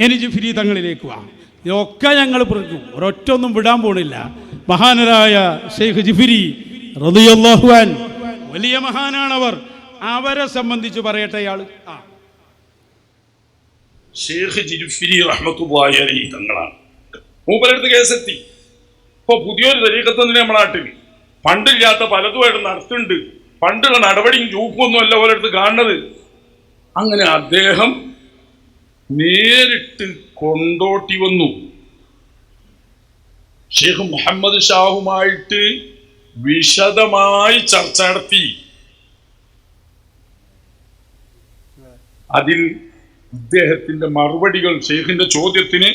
ഇനി ഫ്രീ തങ്ങളിലേക്ക് വാ. ഇതൊക്കെ ഞങ്ങൾ പറഞ്ഞു ഒരൊറ്റ ഒന്നും വിടാൻ പോണില്ല. മഹാനരായ ഷെയ്ഖ് ജിഫിരി റതിയല്ലാഹുവാൻ വലിയ മഹാനാണവർ. അവരെ സംബന്ധിച്ച് പറയട്ടെ ആൾ ആ. ഷേഖ് ജിരുഫിരി റഹ്മത്തുള്ളാഹി തങ്ങളാണ്. കേസെത്തി. ഇപ്പൊ പുതിയൊരു തരീക്കത്ത് നമ്മുടെ നാട്ടിൽ. പണ്ടില്ലാത്ത പലതുമായിട്ട് നടത്തുന്നുണ്ട് പണ്ടുള്ള നടപടിയും ചൂപ്പൊന്നും അല്ല ഓരോരുത്ത് കാണുന്നത്. അങ്ങനെ അദ്ദേഹം നേരിട്ട് കൊണ്ടോട്ടി വന്നു. ഷേഖ് മുഹമ്മദ് ഷാഹുമായിട്ട് വിശദമായി ചർച്ച നടത്തി. അതിൽ ഇദ്ദേഹത്തിന്റെ മറുപടികൾ ഷെയ്ഖിന്റെ ചോദ്യത്തിന്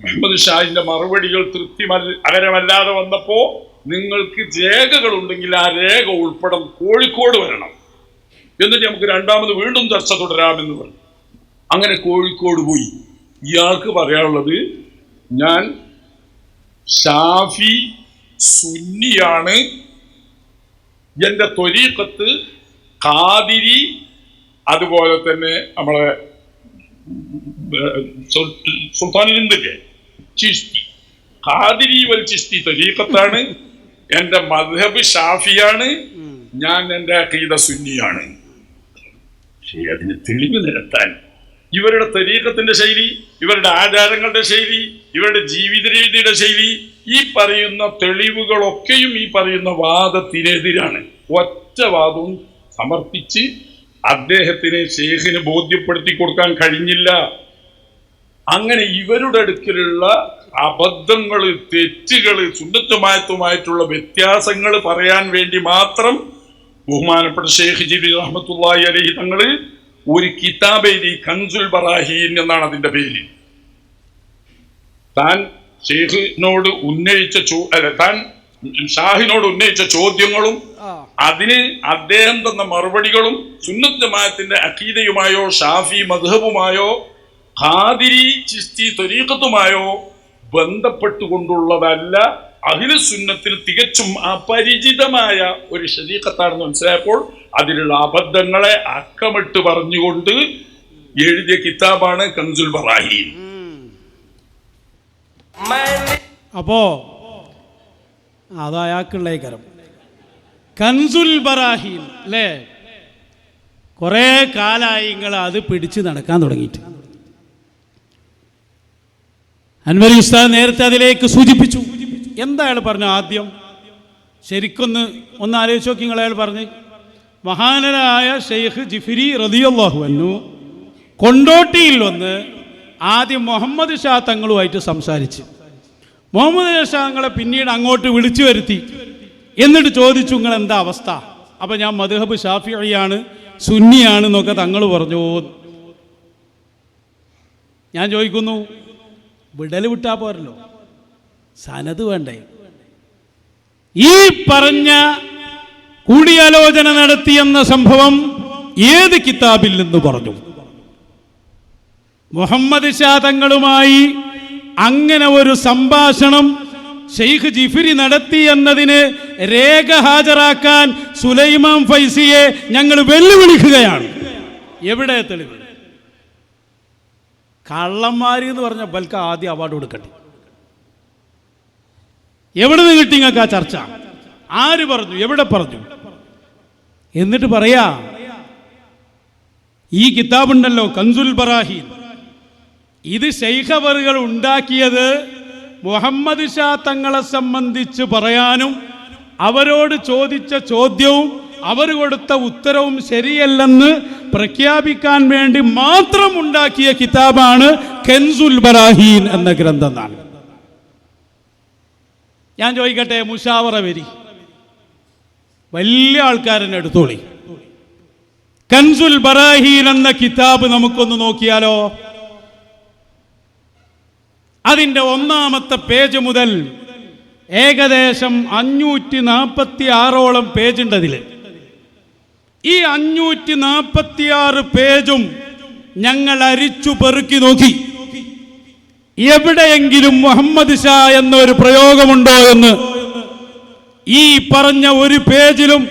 മുഹമ്മദ് ഷാഹിന്റെ മറുപടികൾ തൃപ്തിമല്ല അകരമല്ലാതെ വന്നപ്പോ നിങ്ങൾക്ക് രേഖകൾ ഉണ്ടെങ്കിൽ ആ രേഖ ഉൾപ്പെടെ കോഴിക്കോട് വരണം. എന്നിട്ട് നമുക്ക് രണ്ടാമത് വീണ്ടും ചർച്ച തുടരാമെന്ന് പറഞ്ഞു. അങ്ങനെ കോഴിക്കോട് പോയി. ഇയാൾക്ക് പറയാനുള്ളത് ഞാൻ ഷാഫി സുന്നിയാണ്. എന്റെ ത്വരീക്കത്ത് കാതിരി അതുപോലെ തന്നെ നമ്മളെ സുൽത്താനിന്ദില്ലേ ചിസ്തി. ഖാദിരി വൽ ചിസ്തി ത്വരീക്കത്താണ് എന്റെ മദ്ഹബ് ഷാഫിയാണ്. ഞാൻ എന്റെ അഖീദ സുന്നിയാണ്. പക്ഷേ അതിന് തെളിവ് നിരത്താൻ ഇവരുടെ തരീക്കത്തിന്റെ ശൈലി ഇവരുടെ ആചാരങ്ങളുടെ ശൈലി ഇവരുടെ ജീവിത രീതിയുടെ ശൈലി ഈ പറയുന്ന തെളിവുകളൊക്കെയും ഈ പറയുന്ന വാദത്തിനെതിരാണ്. ഒറ്റ വാദവും സമർപ്പിച്ച് അദ്ദേഹത്തിന് ഷേഖിന് ബോധ്യപ്പെടുത്തി കൊടുക്കാൻ കഴിഞ്ഞില്ല. അങ്ങനെ ഇവരുടെ അടുക്കലുള്ള അബദ്ധങ്ങൾ തെറ്റുകൾ സുന്നത്തുമായത്തുമായിട്ടുള്ള വ്യത്യാസങ്ങൾ പറയാൻ വേണ്ടി മാത്രം ബഹുമാനപ്പെട്ട ഷേഖ് ജിബി റഹ്മത്തുള്ളാഹി അലൈഹി തങ്ങൾ ഒരു കിതാബ് എഴുതി കൻസുൽ ബറാഹീൻ എന്നാണ് അതിന്റെ പേര്. താൻ ഷെയ്ഖിനോട് ഉന്നയിച്ച ചോ അല്ല താൻ ഷാഹിനോട് ഉന്നയിച്ച ചോദ്യങ്ങളും അതിന് അദ്ദേഹം തന്ന മറുപടികളും സുന്നത്ത് ജമാഅത്തിന്റെ അഖീദയുമായോ ഷാഫി മധുഹബുമായോ ഖാദിരി ചിസ്തി തൊരീഖത്തുമായോ ബന്ധപ്പെട്ടുകൊണ്ടുള്ളതല്ല അഖില സുന്നത്തിൽ തികച്ചും അപരിചിതമായ ഒരു ശരീരത്താണെന്ന് മനസ്സിലായപ്പോൾ അതിലുള്ള അബദ്ധങ്ങളെ അക്കമിട്ട് പറഞ്ഞുകൊണ്ട് എഴുതിയ കിതാബാണ് കൻസുൽ ബറാഹീൻ അപ്പോ അത് കരം. കൻസുൽ ബറാഹീൻ അല്ലേ? കുറേ കാലായി നിങ്ങൾ അത് പിടിച്ചു നടക്കാൻ തുടങ്ങിയിട്ട്. അൻവരി ഉസ്താദ് നേരത്തെ അതിലേക്ക് സൂചിപ്പിച്ചു. എന്താ അയാൾ പറഞ്ഞു ആദ്യം? ശരിക്കൊന്ന് ഒന്ന് ആലോചിച്ച് നോക്കി നിങ്ങൾ അയാൾ പറഞ്ഞ്. മഹാനരായ ഷെയ്ഖ് ജിഫിരി റതിയല്ലാഹു അന്നു കൊണ്ടോട്ടിയിൽ വന്ന് ആദ്യം മുഹമ്മദ് ഷാ തങ്ങളുമായിട്ട് സംസാരിച്ച്. മുഹമ്മദ് ഷാ തങ്ങളെ പിന്നീട് അങ്ങോട്ട് വിളിച്ചു വരുത്തി. എന്നിട്ട് ചോദിച്ചു നിങ്ങൾ എന്താ അവസ്ഥ? അപ്പം ഞാൻ മദ്ഹബ് ഷാഫിയാണ് സുന്നിയാണ് എന്നൊക്കെ തങ്ങൾ പറഞ്ഞു. ഞാൻ ചോദിക്കുന്നു വിടൽ വിട്ടാ പോരല്ലോ. സനത് വേണ്ടേ? ഈ പറഞ്ഞ കൂടിയാലോചന നടത്തിയെന്ന സംഭവം ഏത് കിതാബിൽ നിന്ന് പറഞ്ഞു? മുഹമ്മദ് ഷാ തങ്ങളുമായി അങ്ങനെ ഒരു സംഭാഷണം ഷെയ്ഖ് ജിഫിരി നടത്തി എന്നതിന് രേഖ ഹാജരാക്കാൻ സുലൈമാൻ ഫൈസിയെ ഞങ്ങൾ വെല്ലുവിളിക്കുകയാണ്. എവിടെ തെളിവ്? കള്ളന്മാരി എന്ന് പറഞ്ഞ ബൽക്ക് ആദ്യം അവാർഡ് കൊടുക്കട്ടെ എവിടെ നിന്ന് കിട്ടി നിങ്ങൾക്ക് ആ ചർച്ച? ആര് പറഞ്ഞു? എവിടെ പറഞ്ഞു? എന്നിട്ട് പറയാ ഈ കിതാബുണ്ടല്ലോ കൻസുൽ ബറാഹീൻ. ഇത് ശൈഖവറുകൾ ഉണ്ടാക്കിയത് മുഹമ്മദ് ഷാ തങ്ങളെ സംബന്ധിച്ച് പറയാനും അവരോട് ചോദിച്ച ചോദ്യവും അവർ കൊടുത്ത ഉത്തരവും ശരിയല്ലെന്ന് പ്രഖ്യാപിക്കാൻ വേണ്ടി മാത്രം ഉണ്ടാക്കിയ കിതാബാണ് കെൻസുൽ ബറാഹീൻ എന്ന ഗ്രന്ഥം ഞാൻ ചോദിക്കട്ടെ മുഷാവറ വരി. വലിയ ആൾക്കാരനെ എടുത്തോളി. കൻസുൽ ബറാഹീൻ എന്ന കിതാബ് നമുക്കൊന്ന് നോക്കിയാലോ? അതിന്റെ ഒന്നാമത്തെ പേജ് മുതൽ ഏകദേശം അഞ്ഞൂറ്റി നാൽപ്പത്തി ആറോളം പേജുണ്ട് അതിൽ ഈ അഞ്ഞൂറ്റി നാൽപ്പത്തി ആറ് പേജും ഞങ്ങൾ അരിച്ചു പെറുക്കി നോക്കി. എവിടെയെങ്കിലും മുഹമ്മദ് ഷാ എന്നൊരു പ്രയോഗമുണ്ടോ എന്ന്? ഈ പറഞ്ഞ ഒരു പേജിലും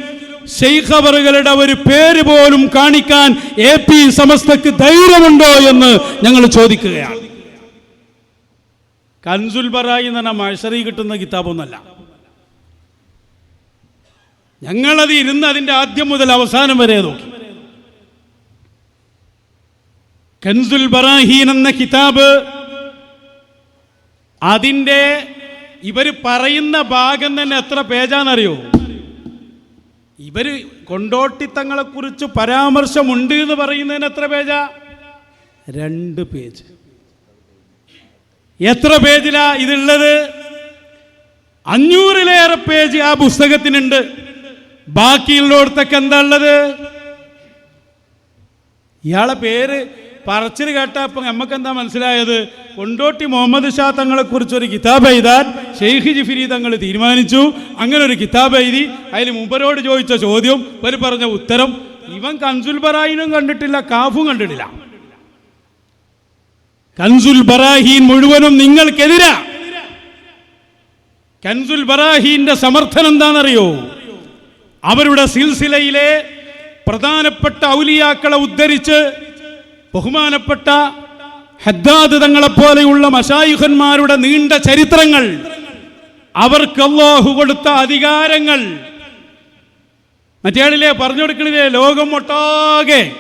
ഷെയ്ഖബറുകളുടെ ഒരു പേര് പോലും കാണിക്കാൻ എ പി സമസ്തക്ക് ധൈര്യമുണ്ടോ എന്ന് ഞങ്ങൾ ചോദിക്കുകയാണ്. കൻസുൽ ബറായി എന്ന് മഴസറി കിട്ടുന്ന കിതാബൊന്നല്ല. ഞങ്ങളത് ഇരുന്ന് അതിന്റെ ആദ്യം മുതൽ അവസാനം വരെ നോക്കി. കൻസുൽ ബറാഹീൻ എന്ന കിതാബ് അതിന്റെ ഇവർ പറയുന്ന ഭാഗം തന്നെ എത്ര പേജാണെന്നറിയോ? ഇവർ കൊണ്ടോട്ടിത്തങ്ങളെക്കുറിച്ച് പരാമർശമുണ്ട് എന്ന് പറയുന്നതിന് എത്ര പേജാ? രണ്ട് പേജ്. എത്ര പേജിലാ ഇതുള്ളത് അഞ്ഞൂറിലേറെ പേജ് ആ പുസ്തകത്തിനുണ്ട്. ബാക്കിയുള്ളടത്തൊക്കെ എന്താ ഉള്ളത്? ഇയാളെ പേര് പറച്ചിൽ കേട്ടപ്പോൾ നമുക്ക് എന്താ മനസ്സിലായത്? കൊണ്ടോട്ടി മുഹമ്മദ് ഷാ തങ്ങളെ ഒരു കിതാബ് എഴുതാൻ ഷെയ്ഖ് ജിഫിരി തങ്ങൾ തീരുമാനിച്ചു. അങ്ങനെ ഒരു കിതാബ് എഴുതി അതിൽ മുമ്പരോട് ചോദിച്ച ചോദ്യം ഒരു പറഞ്ഞ ഉത്തരം ഇവൻ കൻസുൽ ബറായിനും കണ്ടിട്ടില്ല കാഫും കണ്ടിട്ടില്ല. കൻസുൽ ബറാഹീൻ മുഴുവനും നിങ്ങൾക്കെതിരാ. കൻസുൽ ബറാഹീന്റെ സമർത്ഥനം എന്താണെന്നറിയോ? അവരുടെ സിൽസിലയിലെ പ്രധാനപ്പെട്ട ഔലിയാക്കളെ ഉദ്ധരിച്ച് ബഹുമാനപ്പെട്ട ഹദ്ദാദ് തങ്ങളെപ്പോലെയുള്ള മഷായുഹന്മാരുടെ നീണ്ട ചരിത്രങ്ങൾ അവർക്ക് അള്ളാഹു കൊടുത്ത അധികാരങ്ങൾ. മറ്റേളിലെ പറഞ്ഞു കൊടുക്കണില്ലേ? ലോകം ഒട്ടാകെ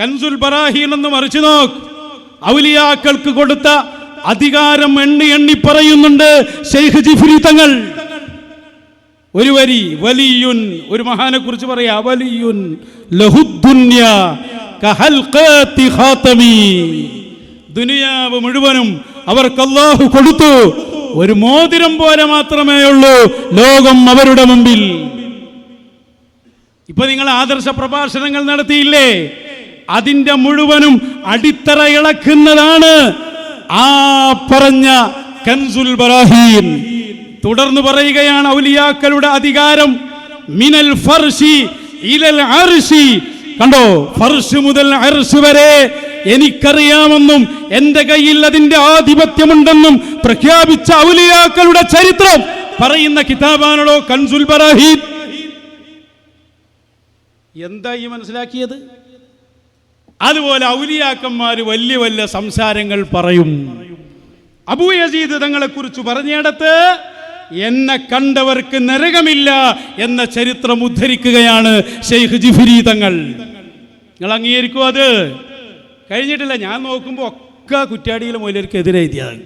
കൻസുൽ ബറാഹീൻ എന്ന് മറിച്ചു നോക്ക്. ഔലിയാക്കൾക്ക് കൊടുത്ത അധികാരം എണ്ണി എണ്ണി പറയുന്നുണ്ട് ഷെയ്ഖ് ജിഫ്രി തങ്ങൾ. ഒരു വരി വലിയുൻ ഒരു മഹാനെ കുറിച്ച് പറയാ വലിയുൻ ലഹുദ്ദുന്യ കഹൽഖാത്തി ഖാതമി ദുനിയാവ് മുഴുവനും അവർക്ക് അള്ളാഹു കൊടുത്തു. ഒരു മോതിരം പോലെ മാത്രമേ ഉള്ളൂ ലോകം അവരുടെ മുമ്പിൽ. ഇപ്പൊ നിങ്ങൾ ആദർശ പ്രഭാഷണങ്ങൾ നടത്തിയില്ലേ? അതിന്റെ മുഴുവനും അടിത്തറ ഇളക്കുന്നതാണ് ആ പറഞ്ഞ കൻസുൽ ബറാഹീൻ. തുടർന്ന് പറയുകയാണ് ഔലിയാക്കളുടെ അധികാരം. മിനൽ ഫർഷി ഇലൽ അർഷി കണ്ടോ? ഫർഷ് മുതൽ അർഷ് വരെ എനിക്കറിയാമെന്നും എന്റെ കയ്യിൽ അതിന്റെ ആധിപത്യമുണ്ടെന്നും പ്രഖ്യാപിച്ച ഔലിയാക്കളുടെ ചരിത്രം പറയുന്ന കിതാബാണല്ലോ കൻസുൽ ബറാഹീൻ. എന്താ ഈ മനസ്സിലാക്കിയത്? അതുപോലെ ഔലിയാക്കന്മാര് വലിയ വലിയ സംസാരങ്ങൾ പറയും. അബൂ യസീദ് തങ്ങളെ കുറിച്ച് പറഞ്ഞിടത്ത് എന്നെ കണ്ടവർക്ക് നരകമില്ല എന്ന ചരിത്രം ഉദ്ധരിക്കുകയാണ് ഷെയ്ഖ് ജിഫിരി തങ്ങൾ. നിങ്ങൾ അംഗീകരിക്കും അത്? കഴിഞ്ഞിട്ടില്ല. ഞാൻ നോക്കുമ്പോൾ ഒക്കെ മൊയിലർക്ക് എതിരെ എഴുതിയത്.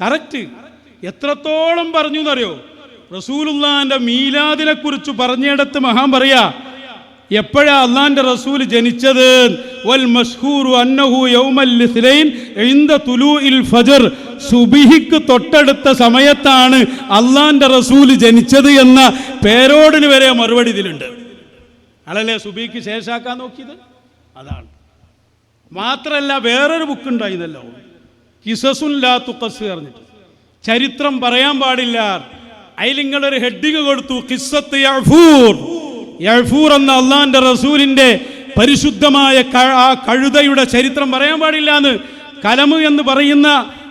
കറക്റ്റ് എത്രത്തോളം പറഞ്ഞു എന്നറിയോ? റസൂലുള്ളാന്റെ മീലാദിനെ കുറിച്ച് പറഞ്ഞിടത്ത് മഹാൻ പറയാ എപ്പോഴാ അള്ളാന്റെ റസൂൽ ജനിച്ചത്? വൽ അന്നഹു യൗമൽ തുലൂഇൽ ഫജർ. സുബിഹിക്ക് തൊട്ടടുത്ത സമയത്താണ് അള്ളാന്റെ റസൂൽ ജനിച്ചത് എന്ന പേരോടിന് വരെ മറുപടി ഇതിലുണ്ട്. അളല്ലേ സുബിക്ക് ശേഷാക്കാൻ നോക്കിയത്? അതാണ്. മാത്രല്ല വേറൊരു ബുക്ക് ഉണ്ടായിരുന്നല്ലോ കിസസുൻ ലാ തുക്കസ് പറഞ്ഞിട്ട്. ചരിത്രം പറയാൻ പാടില്ല. അതിൽ നിങ്ങളൊരു ഹെഡിങ് കൊടുത്തു കിസ്സത്ത് യഫൂർ യഅ്ഫൂർ എന്ന അള്ളാന്റെ റസൂലിന്റെ പരിശുദ്ധമായ ആ കഴുതയുടെ ചരിത്രം പറയാൻ പാടില്ല എന്ന് കലമു എന്ന് പറയുന്ന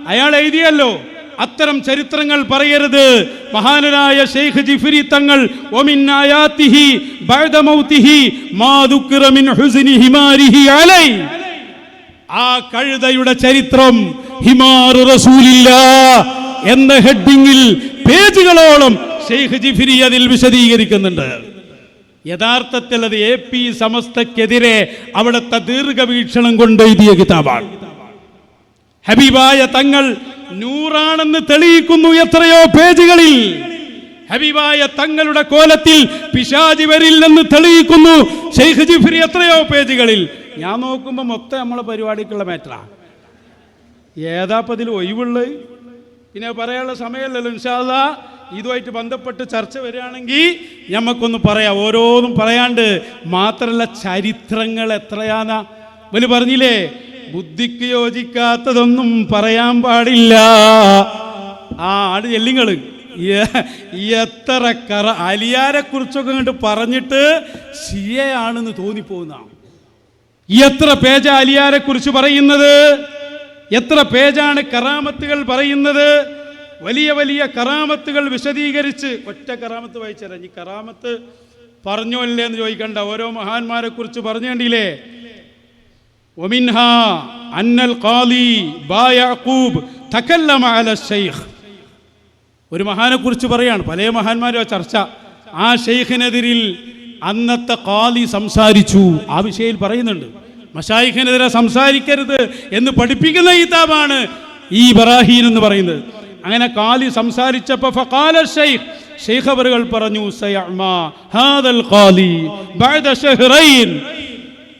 അയാൾ എഴുതിയല്ലോ. അത്തരം ചരിത്രങ്ങൾ പറയരുത്. മഹാനരായ ഷെയ്ഖ് ജിഫിരി തങ്ങൾ ഒമിൻ ബഴദമൗത്തിഹി ബഅദ മൗതിഹി മാ ദുക്കിറ മിൻ ഹുസ്നി ഹിമാരിഹി അലൈ. ആ കഴുതയുടെ ചരിത്രം ഹിമാറു റസൂലില്ല എന്ന ഹെഡിങ്ങിൽ പേജുകളോളം ഷെയ്ഖ് ജിഫിരി അതിൽ വിശദീകരിക്കുന്നുണ്ട്. യഥാർത്ഥത്തിൽ അത് എ പി സമസ്തക്കെതിരെ അവിടുത്തെ ദീർഘവീക്ഷണം കൊണ്ട് എഴുതിയ കിതാബാണ്. ഹബീബായ തങ്ങൾ നൂറാണെന്ന് തെളിയിക്കുന്നു എത്രയോ പേജുകളിൽ. ഹബീബായ തങ്ങളുടെ കോലത്തിൽ പിശാജിവരിൽ വരില്ലെന്ന് തെളിയിക്കുന്നു ഷെയ്ഖ് ജിഫിരി എത്രയോ പേജുകളിൽ. ഞാൻ നോക്കുമ്പോൾ മൊത്തം നമ്മളെ പരിപാടിക്കുള്ള മാറ്ററാ ഏതാപ്പതിൽ ഒഴിവുള്ളത് പിന്നെ പറയാനുള്ള സമയമല്ലല്ലോ ഇൻഷാല്ല ഇതുമായിട്ട് ബന്ധപ്പെട്ട് ചർച്ച വരികയാണെങ്കിൽ നമുക്കൊന്ന് പറയാം. ഓരോന്നും പറയാണ്ട് മാത്രമല്ല ചരിത്രങ്ങൾ എത്രയാന്നാ. വലി പറഞ്ഞില്ലേ ബുദ്ധിക്ക് യോജിക്കാത്തതൊന്നും പറയാൻ പാടില്ല. ആ ആട് ചെല്ലിങ്ങൾ എത്ര കറ അലിയാരെ കുറിച്ചൊക്കെ കണ്ട് പറഞ്ഞിട്ട് സിയയാണെന്ന് തോന്നിപ്പോകുന്നതാണ് എത്ര പേജ അലിയാരെ കുറിച്ച് പറയുന്നത്? എത്ര പേജാണ് കറാമത്തുകൾ പറയുന്നത്? വലിയ വലിയ കറാമത്തുകൾ വിശദീകരിച്ച് ഒറ്റ കറാമത്ത് വായിച്ചാലും ഈ കറാമത്ത് പറഞ്ഞോ ഇല്ലേ എന്ന് ചോദിക്കണ്ട. ഓരോ മഹാന്മാരെ കുറിച്ച് പറഞ്ഞു കണ്ടില്ലേ ഒമിൻഹ അന്നൽ ഖാലി ബാ അല ഒരു മഹാനെ കുറിച്ച് പറയാണ്. പല മഹാന്മാരോ ചർച്ച. ആ ഷെയ്ഖിനെതിരിൽ അന്നത്തെ കാലി സംസാരിച്ചു. ആ വിഷയത്തിൽ പറയുന്നുണ്ട് മഷായിഖിനെതിരെ സംസാരിക്കരുത് എന്ന് പഠിപ്പിക്കുന്ന ഈതാബാണ് ഈ ഇബ്രാഹീൻ എന്ന് പറയുന്നത്. അങ്ങനെ കാലി സംസാരിച്ചപ്പോൾ ഫഖാല പറഞ്ഞു ഹാദൽ ബഅദ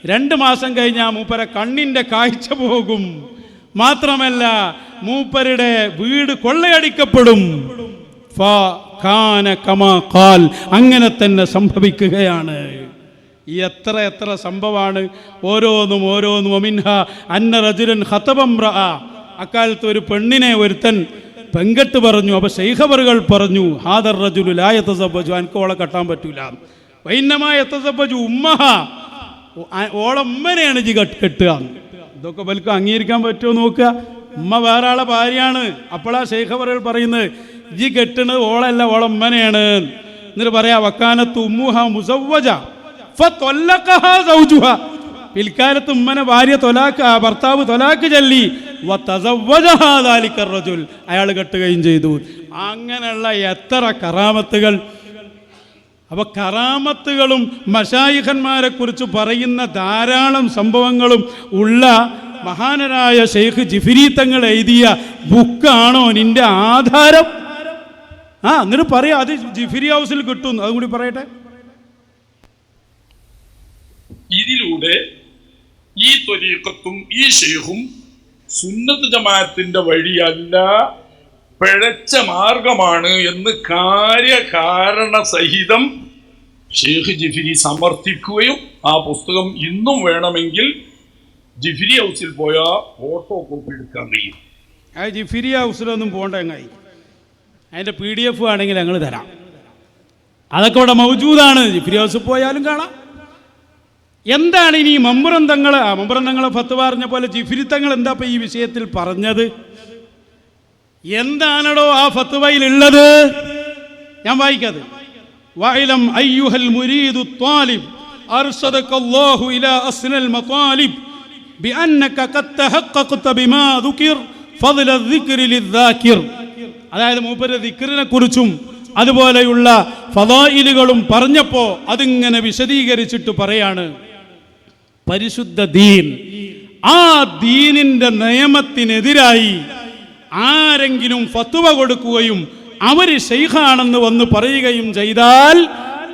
രണ്ട് മാസം കഴിഞ്ഞാൽ മൂപ്പരെ കണ്ണിന്റെ കാഴ്ച പോകും. മാത്രമല്ല മൂപ്പരുടെ വീട് കൊള്ളയടിക്കപ്പെടും. അങ്ങനെ തന്നെ സംഭവിക്കുകയാണ്. എത്ര എത്ര സംഭവമാണ്. ഓരോന്നും ഓരോന്നും. ഒമിൻഹ അന്ന റജുരൻ ഹതബംറ അക്കാലത്ത് ഒരു പെണ്ണിനെ ഒരുത്തൻ പെങ്കട്ട് പറഞ്ഞു. അപ്പൊ ശൈഖബറുകൾ പറഞ്ഞു ഹാദർ റജുലു ലായത്തസബജു എനിക്ക് ഓളെ കെട്ടാൻ പറ്റൂല. വൈന്നമായ എത്തസബജു ഉമ്മഹ. ഓളെ ഉമ്മനെയാണ് ജി കെട്ട് കെട്ടുക. ഇതൊക്കെ വലുക്കും അംഗീകരിക്കാൻ പറ്റുമോ നോക്കുക. ഉമ്മ വേറെ ആളെ ഭാര്യയാണ്. അപ്പോഴാ ശൈഖബറുകൾ പറയുന്നത് ജി കെട്ടണത് ഓളല്ല ഓളമ്മനെയാണ് എന്നിട്ട് പറയാ വക്കാനത്ത് ഉമ്മുഹ മുസവ്വജ. പിൽക്കാലത്ത് ഉമ്മനെ ഭാര്യ തൊലാക്ക് ഭർത്താവ് തൊലാക്ക് ചൊല്ലി. അയാൾ കെട്ടുകയും ചെയ്തു അങ്ങനെയുള്ള എത്ര കറാമത്തുകൾ അപ്പൊ കറാമത്തുകളും മഷായിഖന്മാരെ കുറിച്ച് പറയുന്ന ധാരാളം സംഭവങ്ങളും ഉള്ള മഹാനരായ ഷെയ്ഖ് ജിഫിരി തങ്ങൾ എഴുതിയ ബുക്കാണോ നിന്റെ ആധാരം ആ എന്നിട്ട് പറയാം. അത് ജിഫിരി ഹൗസിൽ കിട്ടും. അതും കൂടി പറയട്ടെ. ഇതിലൂടെ ഈ ത്വരീക്കത്തും ഈ ഷെയ്ഖും സുന്നത്ത് ജമാഅത്തിന്റെ വഴിയല്ല പിഴച്ച മാർഗമാണ് എന്ന് കാര്യകാരണ സഹിതം ഷെയ്ഖ് ജിഫിരി സമർത്ഥിക്കുകയും ആ പുസ്തകം ഇന്നും വേണമെങ്കിൽ ജിഫിരി ഹൗസിൽ പോയാൽ ഫോട്ടോ കോപ്പി എടുക്കാൻ കഴിയും. ആ ജിഫിരി ഹൗസിലൊന്നും പോകണ്ട എങ്ങായി? അതിന്റെ പി ഡി എഫ് ആണെങ്കിൽ ഞങ്ങൾ തരാം. അതൊക്കെ ഇവിടെ മൗജൂദാണ്. ഫിരോസ് പോയാലും കാണാം. എന്താണ് ഇനി മമ്പുറന്തങ്ങൾ ആ മമ്പുറന്തങ്ങൾ ഫത്ത് പറഞ്ഞ പോലെ ജിഫിരിത്തങ്ങൾ എന്താ ഇപ്പം ഈ വിഷയത്തിൽ പറഞ്ഞത്? എന്താണടോ ആ ഫത്തുവയിലുള്ളത് ഞാൻ വായിക്കാതെ. വായിലം അയ്യുഹൽ മുരീദു ത്വാലിബ് أرشدك ഇലാ അസ്നൽ മത്വാലിബ് المطالب بأنك قد ബിമാ بما ذكر ദിക്രി الذكر للذاكر അതായത് മൂപ്പര് ദിക്കറിനെ കുറിച്ചും അതുപോലെയുള്ള ഫതായിലുകളും പറഞ്ഞപ്പോൾ അതിങ്ങനെ വിശദീകരിച്ചിട്ട് പറയാണ്. പരിശുദ്ധ ദീൻ ആ ദീനിന്റെ നിയമത്തിനെതിരായി ആരെങ്കിലും ഫത്തുവ കൊടുക്കുകയും അവർ ഷെയ്ഖാണെന്ന് വന്ന് പറയുകയും ചെയ്താൽ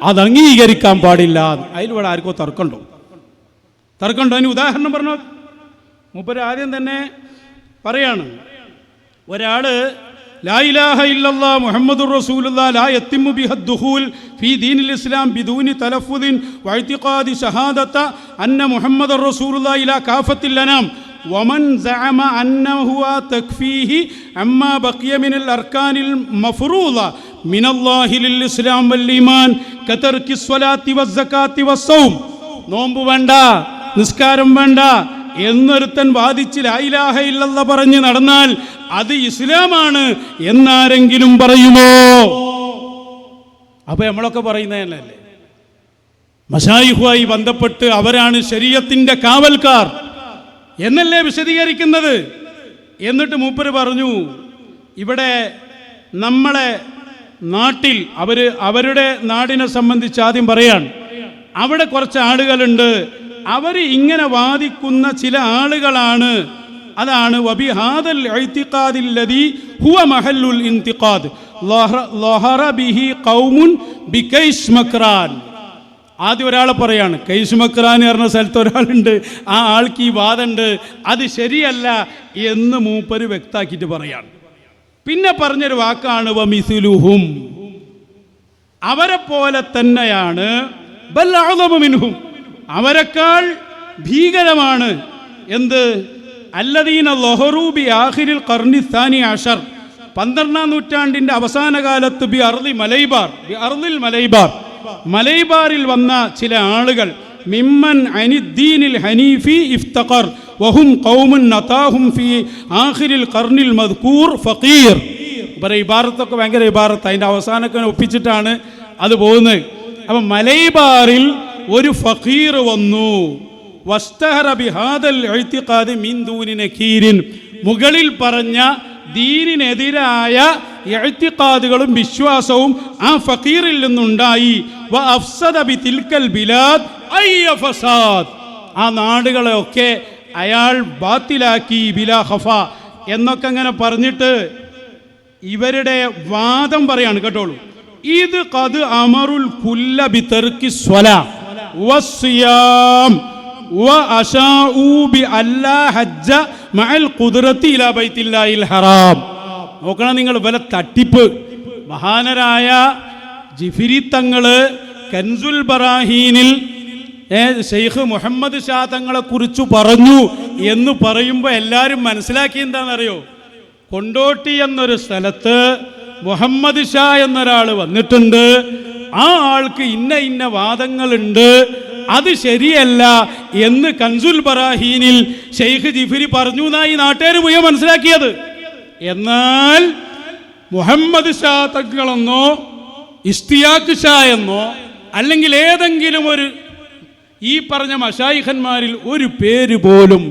അത് അംഗീകരിക്കാൻ പാടില്ല. അതിലൂടെ ആർക്കോ തർക്കമുണ്ടോ? തർക്കമുണ്ടോ? അതിന് ഉദാഹരണം പറഞ്ഞോ. മൂപ്പര് ആദ്യം തന്നെ പറയാണ്. ഒരാൾ ലാ ഇലാഹ ഇല്ലല്ലാ മുഹമ്മദുർ റസൂലുള്ളാ ലാ യത്തിമു ബിഹ ദുഖൂൽ ഫീ ദീനിൽ ഇസ്ലാം ബിദൂനി തലഫുദിൻ വഇതിഖാദി ഷഹാദത അന്ന മുഹമ്മദുർ റസൂലുള്ളാ ഇലാ കാഫത്തിൽ അനാം ومن زعم أنه تكفيه عما بقي من الأركان المفروضة من الله للإسلام والإيمان كترك الصلاة والزكاة والصوم നോമ്പ് വേണ്ട നിസ്കാരം വേണ്ട എന്നൊരുത്തൻ വാദിച്ച് ലായിലാഹ ഇല്ലല്ല പറഞ്ഞ് നടന്നാൽ അത് ഇസ്ലാമാണ് എന്നാരെങ്കിലും പറയുമോ? അപ്പൊ നമ്മളൊക്കെ പറയുന്നതല്ലേ മഷായിഹുമായി ബന്ധപ്പെട്ട് അവരാണ് ശരീരത്തിന്റെ കാവൽക്കാർ. എന്നല്ലേ വിശദീകരിക്കുന്നത്? എന്നിട്ട് മൂപ്പര് പറഞ്ഞു ഇവിടെ നമ്മളെ നാട്ടിൽ അവർ അവരുടെ നാടിനെ സംബന്ധിച്ച് ആദ്യം പറയാണ്. അവിടെ കുറച്ച് ആളുകളുണ്ട്. അവർ ഇങ്ങനെ വാദിക്കുന്ന ചില ആളുകളാണ് അതാണ് ആദ്യം ഒരാളെ പറയാണ് കൈസ് മക്രാൻ പറഞ്ഞ സ്ഥലത്ത് ഒരാളുണ്ട് ആ ആൾക്ക് ഈ വാദമുണ്ട് അത് ശരിയല്ല എന്ന് മൂപ്പര് വ്യക്താക്കിയിട്ട് പറയാണ്. പിന്നെ പറഞ്ഞൊരു വാക്കാണ് വമിസുലുഹും. അവരെ പോലെ തന്നെയാണ് അവരെക്കാൾ ഭീകരമാണ് എന്ത്? അല്ലദീന ലൊഹറൂബി ആഖിരിൽ കർണിസ്ഥാനി അഷർ. പന്ത്രണ്ടാം നൂറ്റാണ്ടിന്റെ അവസാന കാലത്ത് ബി അർലി മലൈബാർ ബി അർലിൽ മലൈബാർ. മലൈബാറിൽ വന്ന ചില ആളുകൾ മിമ്മൻ അനിദ്ദീനിൽ ഹനീഫി ഇഫ്തഖർ വഹും ഖൗമുൻ നതാഹും ഫി ആഖിരിൽ കർണിൽ മദ്കൂർ ഫഖീർ. ഇവരെ ഇബാറത്തൊക്കെ ഭയങ്കര ഇബാറത്ത് അതിന്റെ അവസാനമൊക്കെ ഒപ്പിച്ചിട്ടാണ് അത് പോകുന്നത്. അപ്പൊ മലൈബാറിൽ ഒരു ഫഖീർ വന്നു. മുകളിൽ പറഞ്ഞ ദീനിനെതിരായ എഴുത്തിക്കാതുകളും വിശ്വാസവും ആ ഫക്കീറിൽ നിന്നുണ്ടായി. ആ നാടുകളെയൊക്കെ അയാൾ ബാത്തിലാക്കി ബിലാ ഹഫ എന്നൊക്കെ അങ്ങനെ പറഞ്ഞിട്ട് ഇവരുടെ വാദം പറയാണ് കേട്ടോളൂ. ഇത് കത് അമറുൽ കുല്ല ബിതർക്കി സ്വല. മഅൽ നോക്കണം നിങ്ങൾ വല തട്ടിപ്പ്. മഹാനരായ ജിഫിരി തങ്ങൾ കൻസുൽ ബറാഹീനിൽ ഷെയ്ഖ് മുഹമ്മദ് ഷാ തങ്ങളെ കുറിച്ച് പറഞ്ഞു എന്ന് പറയുമ്പോൾ എല്ലാവരും മനസ്സിലാക്കി എന്താണെന്നറിയോ? കൊണ്ടോട്ടി എന്നൊരു സ്ഥലത്ത് മുഹമ്മദ് ഷാ എന്നൊരാൾ വന്നിട്ടുണ്ട്. ആ ആൾക്ക് ഇന്ന ഇന്ന വാദങ്ങളുണ്ട്. അത് ശരിയല്ല എന്ന് കൻസുൽ ബറാഹീനിൽ ഷെയ്ഖ് ജിഫിരി പറഞ്ഞു എന്നാ ഈ നാട്ടുകാർ മുഴുവൻ മനസ്സിലാക്കിയത്. എന്നാൽ മുഹമ്മദ് ഷാ തങ്ങളെന്നോ ഇസ്തിയാഖ് ഷാ എന്നോ അല്ലെങ്കിൽ ഏതെങ്കിലും ഒരു ഈ പറഞ്ഞ മഷായിഖന്മാരിൽ ഒരു പേര് പോലും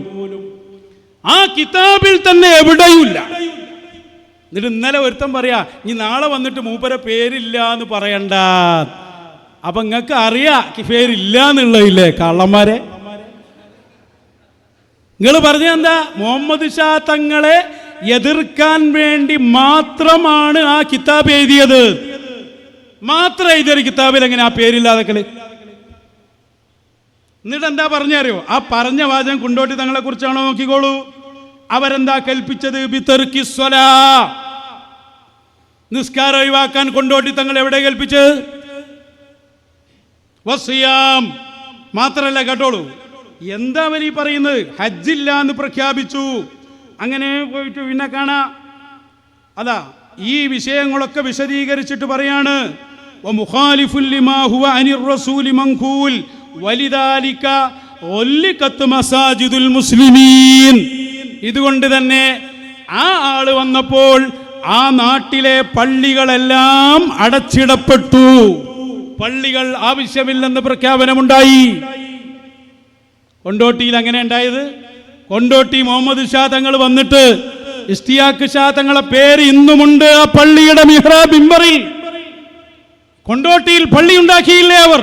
ആ കിതാബിൽ തന്നെ എവിടെയുമില്ല. എന്നിട്ട് ഇന്നലെ ഒരുത്തം പറയാ ഇനി നാളെ വന്നിട്ട് മൂപ്പരെ പേരില്ല എന്ന് പറയണ്ട. അപ്പൊ നിങ്ങൾക്ക് അറിയാം പേരില്ല എന്നുള്ളതില്ലേ കള്ളന്മാരെ? നിങ്ങൾ പറഞ്ഞ എന്താ? മുഹമ്മദ് ഷാ തങ്ങളെ എതിർക്കാൻ വേണ്ടി മാത്രമാണ് ആ കിതാബ് എഴുതിയത്. മാത്രം എഴുതിയൊരു കിതാബിൽ എങ്ങനെ ആ പേരില്ലാതെ എന്നിട്ട് എന്താ പറഞ്ഞറിയോ? ആ പറഞ്ഞ വാചകം കൊണ്ടോട്ടി തങ്ങളെ കുറിച്ചാണോ നോക്കിക്കോളൂ. അവരെന്താ കൽപ്പിച്ചത്? നിസ്കാരം ഒഴിവാക്കാൻ കൊണ്ടോട്ടി തങ്ങൾ എവിടെ കൽപ്പിച്ചത്? വസിയാം. മാത്രമല്ല കേട്ടോളൂ. എന്താ അവർ പറയുന്നത്? ഹജ്ജില്ല എന്ന് പ്രഖ്യാപിച്ചു. അങ്ങനെ പോയിട്ട് പിന്നെ കാണാ. അതാ ഈ വിഷയങ്ങളൊക്കെ വിശദീകരിച്ചിട്ട് പറയാണ്. ഇതുകൊണ്ട് തന്നെ ആ ആൾ വന്നപ്പോൾ ആ നാട്ടിലെ പള്ളികളെല്ലാം അടച്ചിടപ്പെട്ടു. പള്ളികൾ ആവശ്യമില്ലെന്ന് പ്രഖ്യാപനമുണ്ടായി. കൊണ്ടോട്ടിയിൽ അങ്ങനെ ഉണ്ടായത്? കൊണ്ടോട്ടി മുഹമ്മദ് ഷാ തങ്ങൾ വന്നിട്ട് ഇസ്തിയാക്ക് ഷാ തങ്ങളെ പേര് ഇന്നുമുണ്ട് ആ പള്ളിയുടെ മിഹ്റാ ബിംബറിൽ കൊണ്ടോട്ടിയിൽ പള്ളി ഉണ്ടാക്കിയില്ലേ അവർ?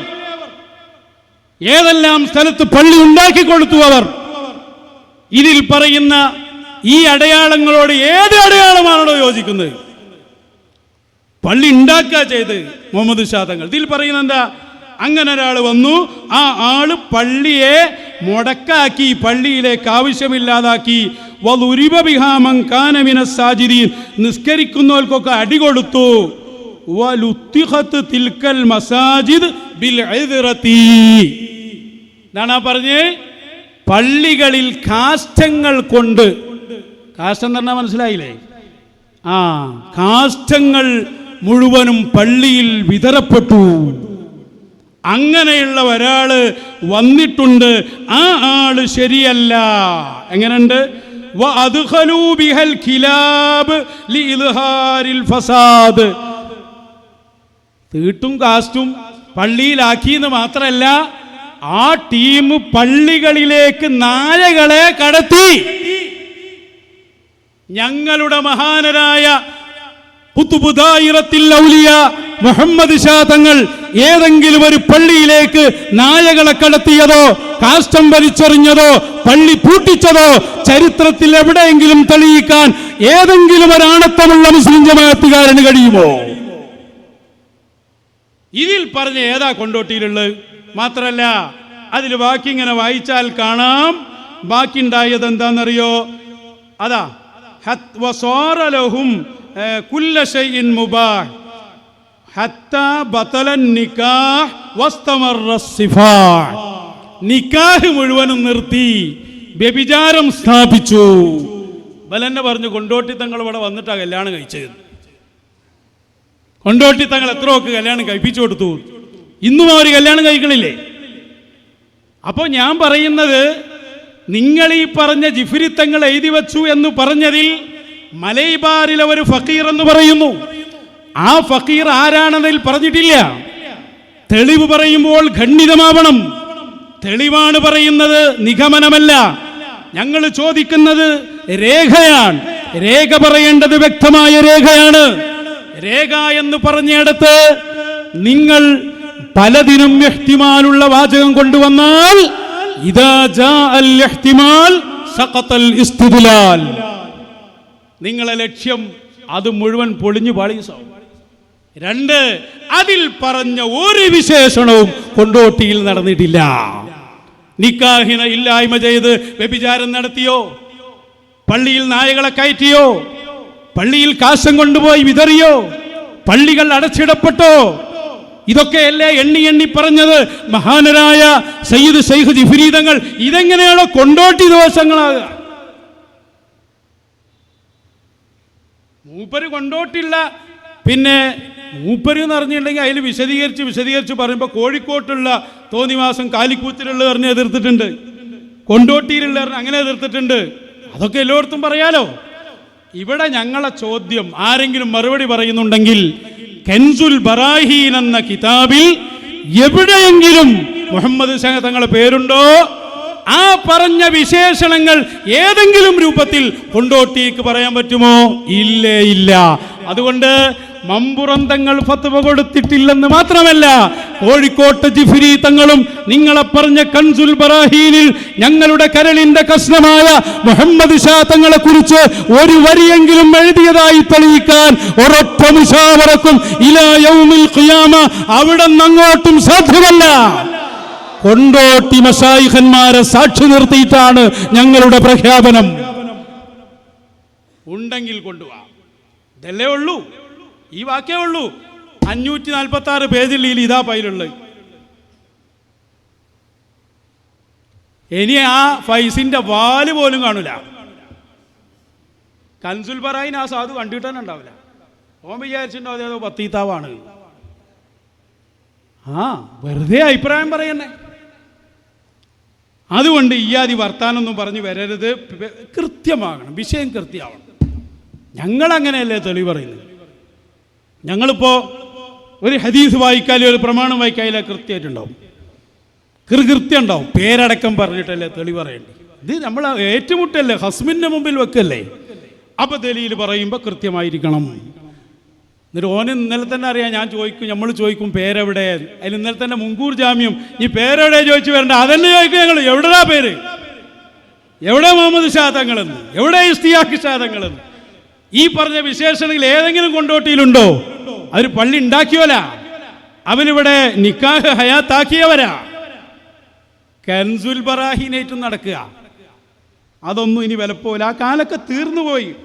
ഏതെല്ലാം സ്ഥലത്ത് പള്ളി ഉണ്ടാക്കി കൊടുത്തു അവർ? ഇതിൽ പറയുന്ന ഈ അടയാളങ്ങളോട് ഏത് അടയാളമാണോ യോജിക്കുന്നത്? പള്ളി ഉണ്ടാക്കുക ചെയ്ത് മുഹമ്മദ് ഷാ തങ്ങൾ ഇതിൽ പറയുന്നത് എന്താ അങ്ങനെ ഒരാൾ വന്നു. ആ ആൾ പള്ളിയെ മുടക്കാക്കി പള്ളിയിലേക്ക് ആവശ്യമില്ലാതാക്കി. നിസ്കരിക്കുന്നവർക്കൊക്കെ അടി കൊടുത്തു. തിൽക്കൽ മസാജിദ് ബിൽ ആ പറഞ്ഞ്? പള്ളികളിൽ കാഷ്ടങ്ങൾ കൊണ്ട്. കാഷ്ടം പറഞ്ഞാൽ മനസ്സിലായില്ലേ? ആ കാഷ്ടങ്ങൾ മുഴുവനും പള്ളിയിൽ വിതരപ്പെട്ടു അങ്ങനെയുള്ള ഒരാൾ വന്നിട്ടുണ്ട്. ആ ആൾ ശരിയല്ല. എങ്ങനെയുണ്ട്? ഫസാദ്. തീട്ടും കാസ്റ്റും പള്ളിയിലാക്കിയെന്ന് മാത്രമല്ല ആ ടീം പള്ളികളിലേക്ക് നായകളെ കടത്തി. ഞങ്ങളുടെ മഹാനരായ മുഹമ്മദ് ഷാ തങ്ങൾ ഏതെങ്കിലും ഒരു പള്ളിയിലേക്ക് നായകളെ കടത്തിയതോ കാഷ്ടം വലിച്ചെറിഞ്ഞതോ പള്ളി പൂട്ടിച്ചതോ ചരിത്രത്തിൽ എവിടെയെങ്കിലും തെളിയിക്കാൻ ഏതെങ്കിലും ഒരാണത്തമുള്ള മുസ്ലിം ജമാഅത്തുകാരന് കഴിയുമോ? ഇതിൽ പറഞ്ഞ ഏതാ കൊണ്ടോട്ടിയിലുള്ളത്? മാത്രല്ല അതിൽ ബാക്കി ഇങ്ങനെ വായിച്ചാൽ കാണാം. ബാക്കി ഉണ്ടായത് എന്താണെന്നറിയോ? അതാ ലഹും ഏ, കുല്ല ഷൈഇൻ മുബാഹ്. ഹത്താ ബതലൻ നിക്കാഹ് മുഴുവനും നിർത്തി. വ്യഭിചാരം സ്ഥാപിച്ചു. ബലന്നെ പറഞ്ഞു കൊണ്ടോട്ടി തങ്ങൾ ഇവിടെ വന്നിട്ടാ കല്യാണം കഴിച്ചത്. കൊണ്ടോട്ടി തങ്ങൾ എത്രയൊക്കെ കല്യാണം കഴിപ്പിച്ചു കൊടുത്തു. ഇന്നും അവർ കല്യാണം കഴിക്കണില്ലേ? അപ്പോൾ ഞാൻ പറയുന്നത് നിങ്ങൾ ഈ പറഞ്ഞ ജിഫിരിത്തങ്ങൾ എഴുതി വച്ചു എന്ന് പറഞ്ഞതിൽ മലൈബാറിലെ ഒരു ഫക്കീർ എന്ന് പറയുന്നു. ആ ഫക്കീർ ആരാണെന്നതിൽ പറഞ്ഞിട്ടില്ല. തെളിവ് പറയുമ്പോൾ ഖണ്ഡിതമാവണം. തെളിവാണ് പറയുന്നത് നിഗമനമല്ല. ഞങ്ങൾ ചോദിക്കുന്നത് രേഖയാണ്. രേഖ പറയേണ്ടത് വ്യക്തമായ രേഖയാണ്. രേഖ എന്ന് പറഞ്ഞിടത്ത് നിങ്ങൾ പലതിനും എഹ്തിമാലുള്ള വാചകം കൊണ്ടുവന്നാൽ ഇതാ ജാ അൽ എഹ്തിമാൽ സഖത്തൽ ഇസ്തിദ്ലാൽ. നിങ്ങളെ ലക്ഷ്യം അത് മുഴുവൻ പൊളിഞ്ഞു പാളീസാവും രണ്ട് അതിൽ പറഞ്ഞ ഒരു വിശേഷണവും കൊണ്ടോട്ടിയിൽ നടന്നിട്ടില്ല. നിക്കാഹിന ഇല്ലായ്മ ചെയ്ത് വ്യഭിചാരം നടത്തിയോ? പള്ളിയിൽ നായകളെ കയറ്റിയോ? പള്ളിയിൽ കാശം കൊണ്ടുപോയി വിതറിയോ? പള്ളികൾ അടച്ചിടപ്പെട്ടോ? ഇതൊക്കെയല്ലേ എണ്ണി എണ്ണി പറഞ്ഞത് മഹാനരായ സയ്യിദ് ശൈഖ് ജിഫ്രീദങ്ങൾ. ഇതെങ്ങനെയാണോ കൊണ്ടോട്ടി ദോഷങ്ങളാകുക മൂപ്പര് കൊണ്ടോട്ടില്ല. പിന്നെ മൂപ്പര് എന്ന് പറഞ്ഞിട്ടുണ്ടെങ്കിൽ അതിൽ വിശദീകരിച്ച് വിശദീകരിച്ച് പറയുമ്പോൾ കോഴിക്കോട്ടുള്ള തോന്നിവാസം കാലിക്കൂത്തിലുള്ള പറഞ്ഞ് എതിർത്തിട്ടുണ്ട്. കൊണ്ടോട്ടിയിലുള്ള അങ്ങനെ എതിർത്തിട്ടുണ്ട്. അതൊക്കെ എല്ലായിടത്തും പറയാലോ? ഇവിടെ ഞങ്ങളെ ചോദ്യം ആരെങ്കിലും മറുപടി പറയുന്നുണ്ടെങ്കിൽ കെൻസുൽ ബറാഹീൻ എന്ന കിതാബിൽ എവിടെയെങ്കിലും മുഹമ്മദ് ഷാ തങ്ങളുടെ പേരുണ്ടോ? ആ പറഞ്ഞ വിശേഷണങ്ങൾ ഏതെങ്കിലും രൂപത്തിൽ കൊണ്ടോട്ടിക്ക് പറയാൻ പറ്റുമോ? ഇല്ലേ ഇല്ല. അതുകൊണ്ട് മമ്പുറന്തങ്ങൾ ഫത്വ കൊടുത്തിട്ടില്ലെന്ന് മാത്രമല്ല കോഴിക്കോട്ട് ജിഫിരി തങ്ങളും നിങ്ങളെ പറഞ്ഞ കൻസുൽ ബറാഹീനിൽ ഞങ്ങളുടെ കരളിന്റെ കഷ്ണമായ മുഹമ്മദ് ഷാ തങ്ങളെ കുറിച്ച് ഒരു വരിയെങ്കിലും എഴുതിയതായി തെളിയിക്കാൻ ഉറപ്പ മുഷാവറക്കും ഇലാ യൗമിൽ ഖിയാമ. അവിടെ അങ്ങോട്ടും സാധ്യമല്ല. കൊണ്ടോട്ടി മഷായിഖന്മാരെ സാക്ഷി നിർത്തിയിട്ടാണ് ഞങ്ങളുടെ പ്രഖ്യാപനം. ഉണ്ടെങ്കിൽ കൊണ്ടുപോവാ ഇതല്ലേ ഉള്ളൂ? ഈ വാക്കേ ഉള്ളൂ. അഞ്ഞൂറ്റി നാൽപ്പത്തി ആറ് പേജിൽ ഈ ഇതാ പൈലുള്ളത് ഇനി ആ ഫൈസിന്റെ വാൽ പോലും കാണൂല. കൻസുൽ ബറായിൻ ആ സാധു കണ്ടിട്ട് ഉണ്ടാവില്ല. ഓൻ വിചാരിച്ചിട്ടുണ്ടാവും അതേതോ പത്തീത്താവാണ് ആ വെറുതെ അഭിപ്രായം പറയണേ അതുകൊണ്ട് ഇയാദി വർത്താനൊന്നും പറഞ്ഞ് വരരുത്. കൃത്യമാകണം. വിഷയം കൃത്യമാവണം. ഞങ്ങളങ്ങനെയല്ലേ തെളിവ് പറയുന്നത്? ഞങ്ങളിപ്പോൾ ഒരു ഹദീസ് വായിക്കാലും ഒരു പ്രമാണം വായിക്കാലും കൃത്യമായിട്ടുണ്ടാവും. കൃത്യം ഉണ്ടാവും പേരടക്കം പറഞ്ഞിട്ടല്ലേ തെളിവ് പറയേണ്ടത്? ഇത് നമ്മൾ ഏറ്റുമുട്ടല്ലേ? ഹസ്മിന്റെ മുമ്പിൽ വെക്കല്ലേ? അപ്പോൾ ദലീൽ പറയുമ്പോൾ കൃത്യമായിരിക്കണം. എന്നിട്ട് ഓന് ഇന്നലെ തന്നെ അറിയാം ഞാൻ ചോദിക്കും നമ്മൾ ചോദിക്കും പേരെവിടെ? അതിൽ ഇന്നലെ തന്നെ മുൻകൂർ ജാമ്യം. ഈ പേരെവിടെ ചോദിച്ചു വരണ്ട? അതന്നെ ചോദിക്കും ഞങ്ങൾ എവിടെടാ പേര്? എവിടെ മുഹമ്മദ് ഷാദങ്ങളെന്ന്? എവിടെ ഇസ്തിയാക്കി ഷാദങ്ങളെന്ന്? ഈ പറഞ്ഞ വിശേഷണങ്ങൾ ഏതെങ്കിലും കൊണ്ടോട്ടിയിലുണ്ടോ? അവർ പള്ളി ഉണ്ടാക്കിയോല അവനിവിടെ നിക്കാഹ് ഹയാത്താക്കിയവരാ. കൻസുൽ ബറാഹിനേറ്റും നടക്കുക. അതൊന്നും ഇനി വിലപ്പോല. ആ കാലൊക്കെ തീർന്നുപോയി.